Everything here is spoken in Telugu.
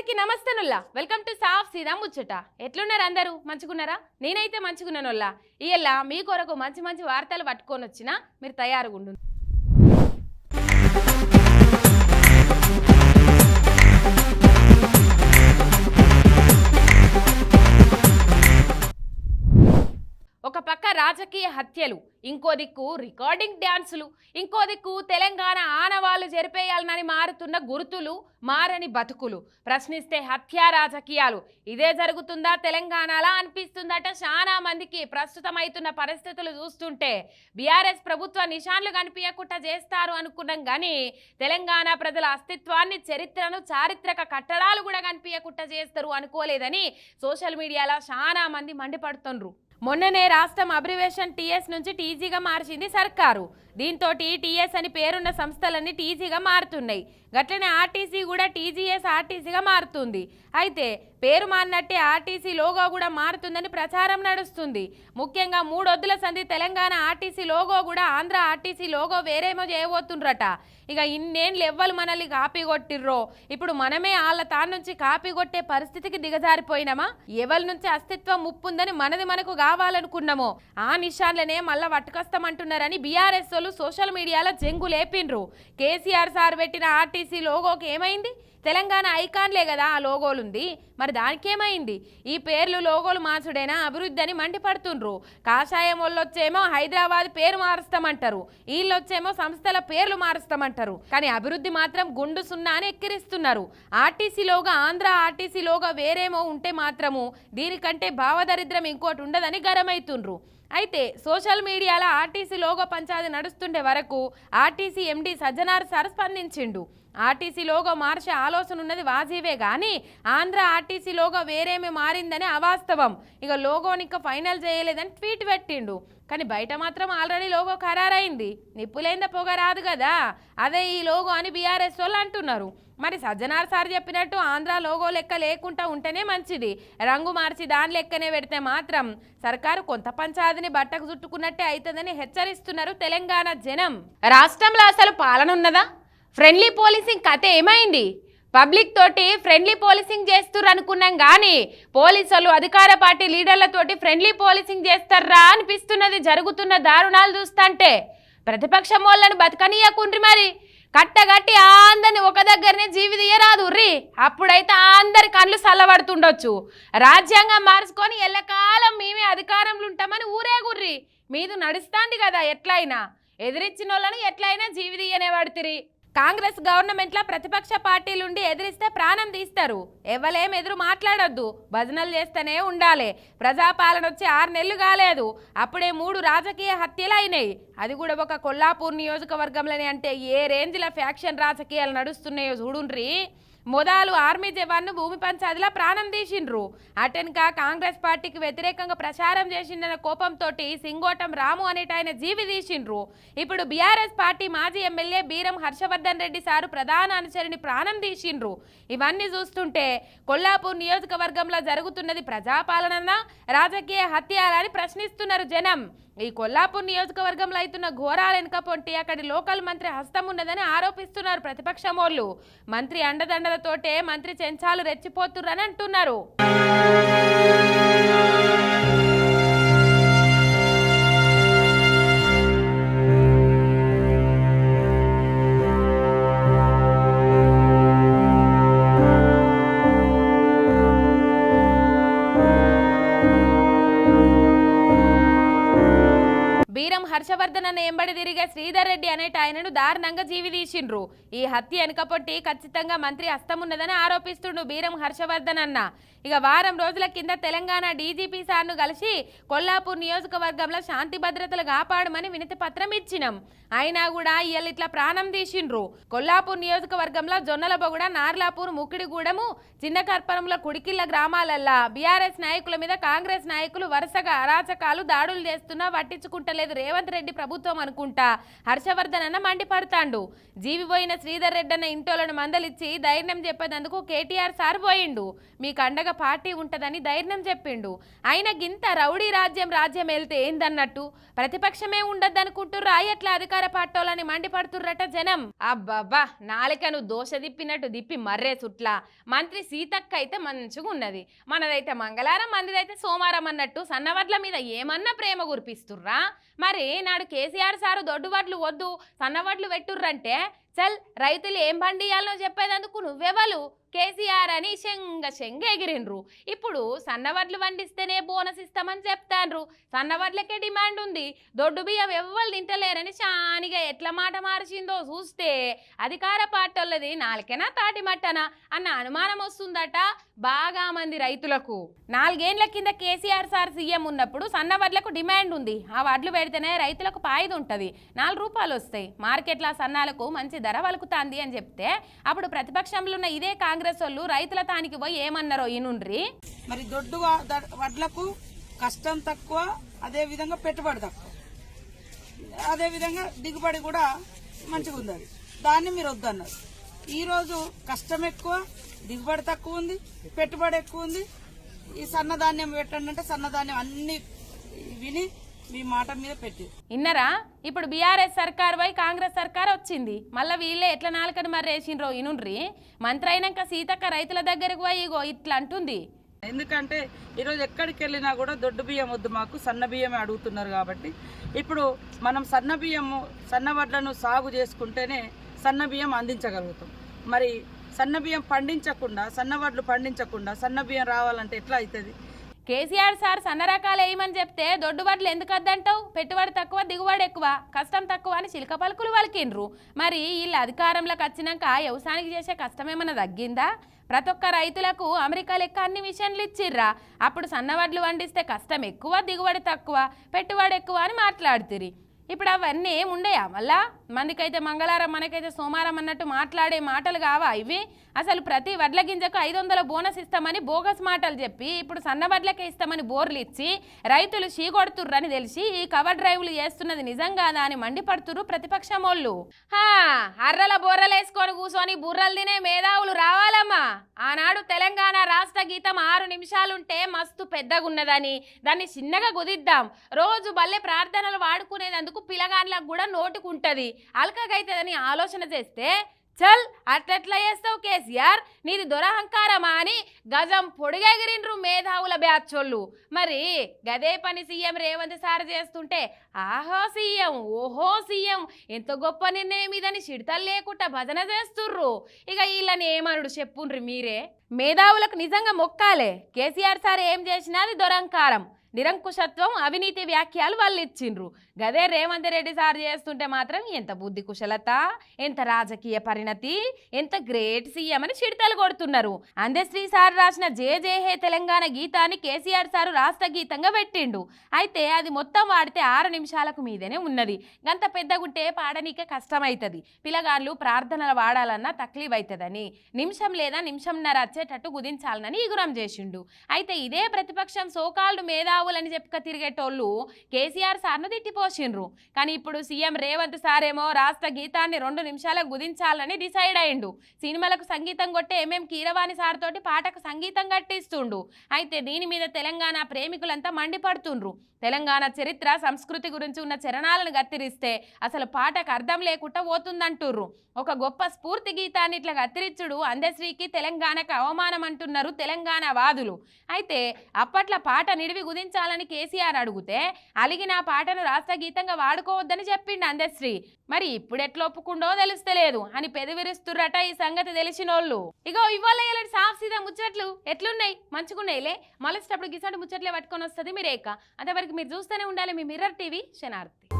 అందరికీ నమస్తేనుల్లా. వెల్కమ్ టు సాఫ్ సీదా ముచ్చట. ఎట్లున్నారు అందరూ? మంచుకున్నారా నేనైతే మంచుకున్నానుల్లా ఇయ్యల్లా మీ కొరకు మంచి మంచి వార్తలు పట్టుకొని వచ్చినా మీరు తయారుగా ఉండు రాజకీయ హత్యలు ఇంకో దిక్కు రికార్డింగ్ డ్యాన్సులు ఇంకో దిక్కు తెలంగాణ ఆనవాళ్ళు జరిపేయాలనని మారుతున్న గుర్తులు మారని బతుకులు. ప్రశ్నిస్తే హత్య రాజకీయాలు. ఇదే జరుగుతుందా తెలంగాణలా అనిపిస్తుందట చాలా మందికి. ప్రస్తుతం అవుతున్న పరిస్థితులు చూస్తుంటే బీఆర్ఎస్ ప్రభుత్వ నిషాన్లు కనిపించకుండా చేస్తారు అనుకున్నాం కానీ తెలంగాణ ప్రజల అస్తిత్వాన్ని చరిత్రను చారిత్రక కట్టడాలు కూడా కనిపించకుండా చేస్తారు అనుకోలేదని సోషల్ మీడియాలో చాలా మంది మండిపడుతుండ్రు. మొన్ననే రాష్ట్రం అబ్రివేషన్ టీఎస్ నుంచి టీజీగా మార్చింది సర్కారు. దీంతో టీఎస్ అని పేరున్న సంస్థలన్నీ టీజీగా మారుతున్నాయి. గట్లనే ఆర్టీసీ కూడా టీజీఎస్ ఆర్టీసీగా మారుతుంది. అయితే పేరు మారినట్టే ఆర్టీసీ లోగో కూడా మారుతుందని ప్రచారం నడుస్తుంది. ముఖ్యంగా మూడొద్దుల సంధి తెలంగాణ ఆర్టీసీ లోగో కూడా ఆంధ్ర ఆర్టీసీ లోగో వేరేమో చేయబోతుండ్రట. ఇక ఇన్నేళ్ళు ఎవ్వరు మనల్ని కాపీ కొట్టిర్రో ఇప్పుడు మనమే వాళ్ళ తాను నుంచి కాపీ కొట్టే పరిస్థితికి దిగజారిపోయినామా? ఎవరి నుంచి అస్తిత్వం ముప్పుందని మనది మనకు కావాలనుకున్నామో? ఆ నిషాన్లనే మళ్ళా పట్టుకొస్తామంటున్నారని బీఆర్ఎస్ వాళ్ళు సోషల్ మీడియాలో జంగు లేపిండ్రు. కేసీఆర్ సార్ పెట్టిన ఆర్టీసీ లోగోకి ఏమైంది? తెలంగాణ ఐకాన్లే కదా ఆ లోగోలు ఉంది మరి దానికేమైంది? ఈ పేర్లు లోగోలు మార్చుడైనా అభివృద్ధి అని మండిపడుతుండ్రు. కాషాయం వాళ్ళు వచ్చేమో హైదరాబాద్ పేరు మారుస్తామంటారు. వీళ్ళు వచ్చేమో సంస్థల పేర్లు మారుస్తామంటారు. కానీ అభివృద్ధి మాత్రం గుండు సున్నా అని ఎక్కిరిస్తున్నారు ఆర్టీసీలోగా ఆంధ్ర ఆర్టీసీలోగా వేరేమో ఉంటే మాత్రము దీనికంటే భావదరిద్రం ఇంకోటి ఉండదని గరమైతుండ్రు అయితే సోషల్ మీడియాలో ఆర్టీసీ లోగో పంచాది నడుస్తుండే వరకు ఆర్టీసీ ఎండీ సజ్జనార్ సార్ స్పందించిండు. ఆర్టీసీ లోగో మార్చే ఆలోచన ఉన్నది వాజీవే కానీ ఆంధ్ర ఆర్టీసీ లోగో వేరేమి మారిందని అవాస్తవం. ఇక లోగోని ఇంకా ఫైనల్ చేయలేదని ట్వీట్ పెట్టిండు. కానీ బయట మాత్రం ఆల్రెడీ లోగో ఖరారైంది. నిప్పులేంద పొగ రాదు కదా. అదే ఈ లోగో అని బీఆర్ఎస్ వాళ్ళు అంటున్నారు. మరి సజ్జనార్ సార్ చెప్పినట్టు ఆంధ్ర లోగో లెక్క లేకుండా ఉంటేనే మంచిది. రంగు మార్చి దాని లెక్కనే పెడితే మాత్రం సర్కారు కొంత పంచాదిని బట్టకు చుట్టుకున్నట్టే అవుతుందని హెచ్చరిస్తున్నారు తెలంగాణ జనం. రాష్ట్రంలో అసలు పాలన ఉన్నదా? ఫ్రెండ్లీ పోలీసింగ్ కథ ఏమైంది? పబ్లిక్ తోటి ఫ్రెండ్లీ పోలీసింగ్ చేస్తుర్రు అనుకున్నాం కానీ పోలీసులు అధికార పార్టీ లీడర్లతోటి ఫ్రెండ్లీ పోలీసింగ్ చేస్తారా అనిపిస్తున్నది జరుగుతున్న దారుణాలు చూస్తుంటే. ప్రతిపక్షం వాళ్ళని బతకనీయకుండ్రి మరి. కట్టగట్టి అందరిని ఒక దగ్గరనే జీవితీయరాదు రీ. అప్పుడైతే అందరి కళ్ళు చల్లబడుతుండొచ్చు రాజ్యాంగం మార్చుకొని ఎల్లకాలం మేమే అధికారంలో ఉంటామని ఊరే గుర్రి. మీది నడుస్తాంది కదా ఎట్లయినా. ఎదిరించిన వాళ్ళని ఎట్లయినా జీవితీయనే పడుతురి కాంగ్రెస్ గవర్నమెంట్లో ప్రతిపక్ష పార్టీలుండి ఎదిరిస్తే ప్రాణం తీస్తారు. ఎవలేం ఎదురు మాట్లాడొద్దు. భజనలు చేస్తూనే ఉండాలి. ప్రజాపాలన వచ్చి ఆరు నెలలు కాలేదు. అప్పుడే మూడు రాజకీయ హత్యలు అయినాయి అది కూడా ఒక కొల్లాపూర్ నియోజకవర్గంలోనే అంటే ఏ రేంజ్లో ఫ్యాక్షన్ రాజకీయాలు నడుస్తున్నాయో చూడుండ్రి. మొదలు ఆర్మీ జవాన్ను భూమి పంచాదిలా ప్రాణం తీసిండ్రు. అటెన్కా కాంగ్రెస్ పార్టీకి వ్యతిరేకంగా ప్రచారం చేసిండన్న కోపంతో సింగోటం రాము అనేట ఆయన జీవి తీసిండ్రు. ఇప్పుడు బీఆర్ఎస్ పార్టీ మాజీ ఎమ్మెల్యే బీరం హర్షవర్ధన్ రెడ్డి సారు ప్రధాన అనుచరిని ప్రాణం తీసిండ్రు. ఇవన్నీ చూస్తుంటే కొల్లాపూర్ నియోజకవర్గంలో జరుగుతున్నది ప్రజాపాలన రాజకీయ హత్యాలని ప్రశ్నిస్తున్నారు జనం. ఈ కొల్లాపూర్ నియోజకవర్గంలో అవుతున్న ఘోరాలు వెనుక పొంటి అక్కడి లోకల్ మంత్రి హస్తం ఉన్నదని ఆరోపిస్తున్నారు ప్రతిపక్షం వాళ్ళు మంత్రి అండదండలతోటే మంత్రి చెంచాలు రెచ్చిపోతుర్రని అంటున్నారు. హర్షవర్ధన్ అన్న ఎంబడి తిరిగే శ్రీధర్ రెడ్డి అనేట ఆయనను దారుణంగా జీవి తీసిండ్రు. ఈ హత్య వెనుకపొట్టి ఖచ్చితంగా మంత్రి హస్తమున్నదని ఆరోపిస్తుండు బీరం హర్షవర్ధన్ అన్న. ఇక వారం రోజుల కింద తెలంగాణ డీజీపీ సార్ను కలిసి కొల్లాపూర్ నియోజకవర్గంలో శాంతి భద్రతలు కాపాడమని వినతి పత్రం ఇచ్చినాం. అయినా కూడా ఇవాళ ఇట్లా ప్రాణం తీసిండ్రు. కొల్లాపూర్ నియోజకవర్గంలో జొన్నలబొగుడ నార్లాపూర్ ముక్కిడిగూడెము చిన్న కర్పరంలో కుడికిళ్ళ గ్రామాలల్లా బీఆర్ఎస్ నాయకుల మీద కాంగ్రెస్ నాయకులు వరుసగా అరాచకాలు దాడులు చేస్తున్నా పట్టించుకుంటలేదు రేవంత్ రెడ్డి ప్రభుత్వం అనుకుంటా? హర్షవర్ధన్ అన్న మండిపడతాండు జీవిపోయిన శ్రీధర్ రెడ్డి అన్న ఇంటోలను మందలిచ్చి ధైర్యం చెప్పేందుకు కేటీఆర్ సార్ పోయిండు. మీకు అండగా పార్టీ ఉంటదని ధైర్యం చెప్పిండు. ఆయన గింత రౌడీ రాజ్యం రాజ్యం వెళ్తే ఏందన్నట్టు? ప్రతిపక్షమే ఉండద్దనుకుంటుర్రా? ఎట్లా అధికార పార్టీలని మండిపడుతుర్రట జనం? అబ్బాబ్బా! నాలికను దోశ దిప్పినట్టు దిప్పి మర్రే చుట్లా మంత్రి సీతక్క అయితే మంచిగా ఉన్నది మనదైతే మంగళవారం మందిదైతే సోమవారం అన్నట్టు సన్నవడ్ల మీద ఏమన్నా ప్రేమ కురిపిస్తుర్రా? మరి నాడు కేసీఆర్ సారు దొడ్డు వడ్లు వద్దు సన్నవడ్లు పెట్టుర్రంటే చల్ రైతులు ఏం పండియాలనో చెప్పేదందుకు నువ్వెవలు కేసీఆర్ అని శంగ శంగ ఎగిరిండ్రు. ఇప్పుడు సన్నవడ్లు వండిస్తేనే బోనస్ ఇస్తామని చెప్తాండ్రు. సన్నవడ్లకే డిమాండ్ ఉంది. దొడ్డు బియ్యం ఎవ్వరు తింటలేరని షానిగా ఎట్ల మాట మార్చిందో చూస్తే అధికార పార్టీలది నాలుకేనా తాటి మట్టనా అన్న అనుమానం వస్తుందట బాగా మంది రైతులకు. నాలుగేండ్ల కింద కేసీఆర్ సార్ సీఎం ఉన్నప్పుడు సన్న వడ్లకు డిమాండ్ ఉంది. ఆ వడ్లు పెడితేనే రైతులకు పాయిదు ఉంటుంది నాలుగు రూపాయలు వస్తాయి మార్కెట్లో సన్నాలకు మంచి ధర వలుకుతాంది అని చెప్తే అప్పుడు ప్రతిపక్షంలో ఉన్న ఇదే కాంగ్రెస్ వాళ్ళు రైతుల తానికి పోయి ఏమన్నారో ఈనుండ్రి మరి దొడ్డు వడ్లకు కష్టం తక్కువ అదే విధంగా పెట్టుబడి తక్కువ. అదే విధంగా దిగుబడి కూడా మంచిగా ఉంది దాన్ని మీరు వద్దన్నారు. ఈరోజు కష్టం ఎక్కువ దిగుబడి తక్కువ ఉంది పెట్టుబడి ఎక్కువ ఉంది. ఈ సన్నధాన్యం పెట్టండి అంటే సన్నధాన్యం అన్ని విని మీ మాట మీద పెట్టి. ఇన్నరా? ఇప్పుడు బీఆర్ఎస్ సర్కార్ పోయి కాంగ్రెస్ సర్కార్ వచ్చింది. మళ్ళీ వీళ్ళే ఎట్లా నాలుకని మరి వేసిండ్రో ఇనుండ్రి? మంత్రి అయినాక సీతక్క రైతుల దగ్గరకు పోయి ఇగో ఇట్లా అంటుంది. ఎందుకంటే ఈరోజు ఎక్కడికి వెళ్ళినా కూడా దొడ్డు బియ్యం వద్దు మాకు సన్న బియ్యమే అడుగుతున్నారు కాబట్టి. ఇప్పుడు మనం సన్న బియ్యము సన్న వడ్లను సాగు చేసుకుంటేనే సన్న బియ్యం అందించగలుగుతాం. మరి సన్న బియ్యం పండించకుండా సన్న వడ్లు పండించకుండా సన్న బియ్యం రావాలంటే ఎట్లా అవుతుంది కేసీఆర్ సార్ సన్న రకాలు వేయమని చెప్తే దొడ్డు వడ్లు ఎందుకు వద్దంటావు? పెట్టుబడి తక్కువ దిగుబడి ఎక్కువ కష్టం తక్కువ అని చిలక పలుకులు వలికిండ్రు మరి వీళ్ళు అధికారంలోకి వచ్చినాక వ్యవసాయానికి చేసే కష్టమేమన్నా తగ్గిందా? ప్రతి ఒక్క రైతులకు అమెరికా లెక్క అన్ని మిషన్లు ఇచ్చిర్రా. అప్పుడు సన్నవడ్లు వండిస్తే కష్టం ఎక్కువ దిగుబడి తక్కువ పెట్టుబడి ఎక్కువ అని మాట్లాడుతురి. ఇప్పుడు అవన్నీ ఏం మళ్ళా మందికైతే మంగళవారం మనకైతే సోమవారం అన్నట్టు మాట్లాడే మాటలు కావా ఇవి? అసలు ప్రతి వడ్ల గింజకు ఐదు వందల బోనస్ ఇస్తామని బోగస్ మాటలు చెప్పి ఇప్పుడు సన్న వడ్లకే ఇస్తామని బోర్లు ఇచ్చి రైతులు చీకొడుతుర్రని తెలిసి ఈ కవర్ డ్రైవ్లు చేస్తున్నది నిజం కాదా అని మండిపడుతురు ప్రతిపక్షం వాళ్ళు హా, అర్రల బొర్రలు వేసుకొని కూర్చొని బుర్రలు తినే మేధావులు రావాలమ్మా. ఆనాడు తెలంగాణ గీతం ఆరు నిమిషాలుంటే మస్తు పెద్దగున్నదని. దాన్ని చిన్నగా కుదిద్దాం. రోజు బల్లె ప్రార్థనలు వాడుకునేందుకు పిలగాన్లకు కూడా నోటుకుంటది. అలకగైతుందని ఆలోచన చేస్తే చల్ అట్లెట్లా చేస్తావు కేసీఆర్? నీది దురహంకారమా? గజం పొడిగెగిరిండ్రు మేధావుల బ్యాచోళ్ళు. మరి గదే పని సీఎం రేవంత్ సార్ చేస్తుంటే ఆహో సీఎం ఓహో సీఎం ఎంత గొప్ప నిర్ణయం ఇదని చిడతలు లేకుండా భజన చేస్తుర్రు. ఇక వీళ్ళని ఏమనుడు చెప్పుండ్రి మీరే? మేధావులకు నిజంగా మొక్కాలే. కేసీఆర్ సార్ ఏం చేసినా అది దొరంకారం. నిరంకుశత్వం అవినీతి వ్యాఖ్యలు వాళ్ళు ఇచ్చిండ్రు గదే రేవంత్ రెడ్డి సార్ చేస్తుంటే మాత్రం ఎంత బుద్ధి కుశలత ఎంత రాజకీయ పరిణతి ఎంత గ్రేట్ సీఎం అని చిడతలు కొడుతున్నారు. అందశ్రీ సార్ రాసిన జే జే హే తెలంగాణ గీతాన్ని కేసీఆర్ సారు రాష్ట్ర గీతంగా పెట్టిండు. అయితే అది మొత్తం వాడితే ఆరు నిమిషాలకు మీదనే ఉన్నది. గంత పెద్దగుంటే పాడనీకే కష్టమవుతుంది పిల్లగాళ్ళు ప్రార్థనలు వాడాలన్నా తక్లీవ్ అవుతుందని నిమిషం లేదా నిమిషంన్నర వచ్చేటట్టు కుదించాలనని ఇగురం చేసిండు. అయితే ఇదే ప్రతిపక్షం సోకాళ్ళు మేధావులని చెప్పుక తిరిగేటోళ్ళు కేసీఆర్ సార్ను తిట్టిపోసిండ్రు. కానీ ఇప్పుడు సీఎం రేవంత్ సారేమో రాష్ట్ర గీతాన్ని రెండు నిమిషాలకు గుదించాలని డిసైడ్ అయిండు. సినిమాలకు సంగీతం కొట్టే ఎంఎం కీరవాణి సార్ తోటి పాటకు సంగీతం కట్టిస్తుండు. అయితే దీని మీద తెలంగాణ ప్రేమికులంతా మండిపడుతుండ్రు. తెలంగాణ చరిత్ర సంస్కృతి గురించి ఉన్న చరణాలను గత్తిరిస్తే అసలు పాటకు అర్థం లేకుండా పోతుందంటుర్రు. ఒక గొప్ప స్ఫూర్తి గీతాన్ని ఇట్లా గత్తిరిచ్చుడు అందశ్రీకి తెలంగాణకు అవమానం అంటున్నారు తెలంగాణ వాదులు. అయితే అప్పట్లో పాట నిడివి గుదించాలని కేసీఆర్ అడిగితే అలిగిన నా పాటను రాష్ట్ర గీతంగా వాడుకోవద్దని చెప్పిండు అందశ్రీ. మరి ఇప్పుడు ఎట్లా ఒప్పుకుండో తెలుస్తలేదు అని పెదవిరుస్తుర్రట ఈ సంగతి తెలిసినోళ్ళు. ఇగో ఇవాళ ఇలాంటి సాఫ్ సీదా ముచ్చట్లు. ఎట్లున్నాయి? మంచుకున్నాయిలే మలసేటప్పుడు గిసాటి ముచ్చట్లే పట్టుకొని వస్తుంది మీరేక. అంతవరకు మీరు చూస్తూనే ఉండాలి మీ మిర్రర్ టీవీ శనార్థి